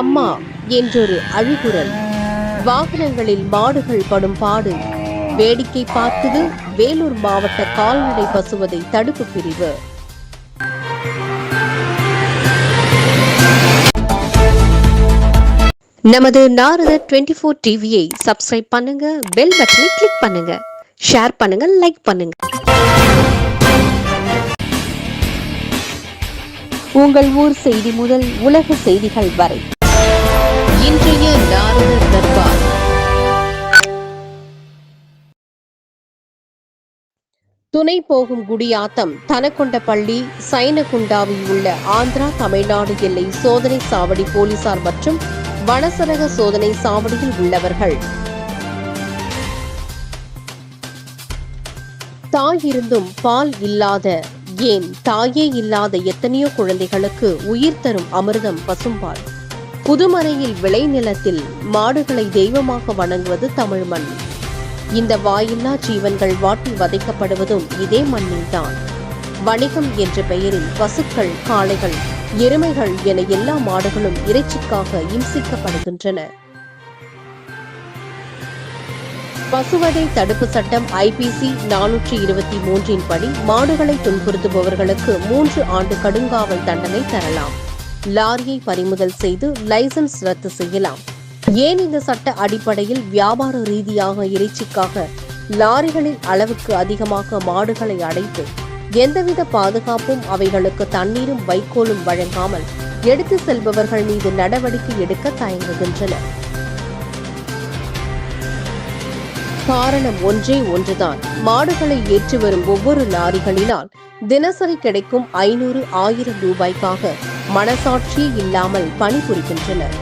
அம்மா என்றொரு அழுகுரல். வாகனங்களில் மாடுகள் படும் பாடு. வேடிக்கை பார்த்தது வேலூர் மாவட்ட கால்நடை பசுவதை தடுப்பு பிரிவு. நமது நாரத டுவெண்ட்டி ஃபோர் டிவியை சப்ஸ்கிரைப் பண்ணுங்க பெல் பட்டனை கிளிக் பண்ணுங்க. ஷேர் பண்ணுங்க லைக் பண்ணுங்க. உங்கள் ஊர் செய்தி முதல் உலக செய்திகள் வரை. இன்றைய நாரத தர்பார். துணை போகும் குடியாத்தம் தனக்கொண்ட பள்ளி சைனகுண்டாவில் உள்ள ஆந்திரா தமிழ்நாடு எல்லை சோதனை சாவடி போலீசார் மற்றும் வனசரக சோதனை சாவடியில் உள்ளவர்கள். தாய் இருந்தும் பால் இல்லாத ஏன் தாயே இல்லாத எத்தனையோ குழந்தைகளுக்கு உயிர் தரும் அமிர்தம் பசும்பால். புதுமனையில் விளைநிலத்தில் மாடுகளை தெய்வமாக வணங்குவது தமிழ் மண். இந்த வாயில்லா ஜீவன்கள் வாட்டி வதைக்கப்படுவதும் இதே மண்ணில்தான். வணிகம் என்ற பெயரில் பசுக்கள் காளைகள் எருமைகள் என எல்லா மாடுகளும் இறைச்சிக்காக இம்சிக்கப்படுகின்றன. பசுவதை தடுப்பு சட்டம் ஐபிசி நானூற்றி இருபத்தி மூன்றின் படி மாடுகளை துன்புறுத்துபவர்களுக்கு மூன்று ஆண்டு கடுங்காவல் தண்டனை தரலாம். லாரியை பறிமுதல் செய்து லைசன்ஸ் ரத்து செய்யலாம். ஏன் இந்த சட்ட அடிப்படையில் வியாபார ரீதியாக இறைச்சிக்காக லாரிகளின் அளவுக்கு அதிகமாக மாடுகளை அடைத்து எந்தவித பாதுகாப்பும் அவைகளுக்கு தண்ணீரும் வைக்கோலும் வழங்காமல் எடுத்து செல்பவர்கள் மீது நடவடிக்கை எடுக்க தயங்குகின்றனர் காரணம் ஒன்றே ஒன்றுதான். மாடுகளை ஏற்றி வரும் ஒவ்வொரு லாரிகளினால் தினசரி கிடைக்கும் ஐநூறு ஆயிரம் ரூபாய்க்காக மனசாட்சி இல்லாமல் பணிபுரிகின்றனர்.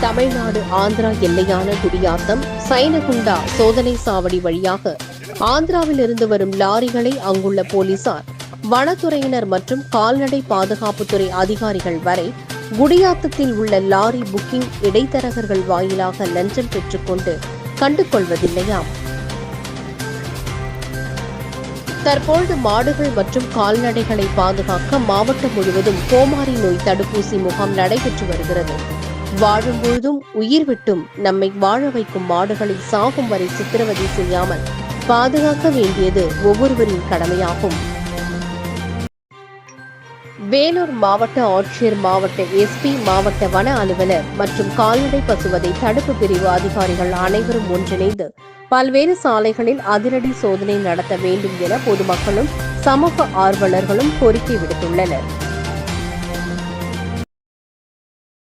தமிழ்நாடு ஆந்திரா எல்லையான குடியாத்தம் சைனகுண்டா சோதனை சாவடி வழியாக ஆந்திராவில் இருந்து வரும் லாரிகளை அங்குள்ள போலீசார் வனத்துறையினர் மற்றும் கால்நடை பாதுகாப்புத்துறை அதிகாரிகள் வரை குடியாத்தத்தில் உள்ள லாரி புக்கிங் இடைத்தரகர்கள் வாயிலாக லஞ்சம் பெற்றுக்கொண்டு கண்டுகொள்வதில்லையாம். தற்பொழுது மாடுகள் மற்றும் கால்நடைகளை பாதுகாக்க மாவட்டம் முழுவதும் கோமாரி நோய் தடுப்பூசி முகாம் நடைபெற்று வருகிறது. வாழும் பொழுதும் உயிர் விட்டும் நம்மை வாழ வைக்கும் மாடுகளை சாகும் வரை சித்திரவதை செய்யாமல் பாதுகாக்க வேண்டியது ஒவ்வொருவரின் கடமையாகும். வேலூர் மாவட்ட ஆட்சியர் மாவட்ட எஸ்பி மாவட்ட வன அலுவலர் மற்றும் கால்நடை பசுவதை தடுப்பு பிரிவு அதிகாரிகள் அனைவரும் ஒன்றிணைந்து பல்வேறு சாலைகளில் அதிரடி சோதனை நடத்த வேண்டும் என பொதுமக்களும் சமூக ஆர்வலர்களும் கோரிக்கை விடுத்துள்ளனர்.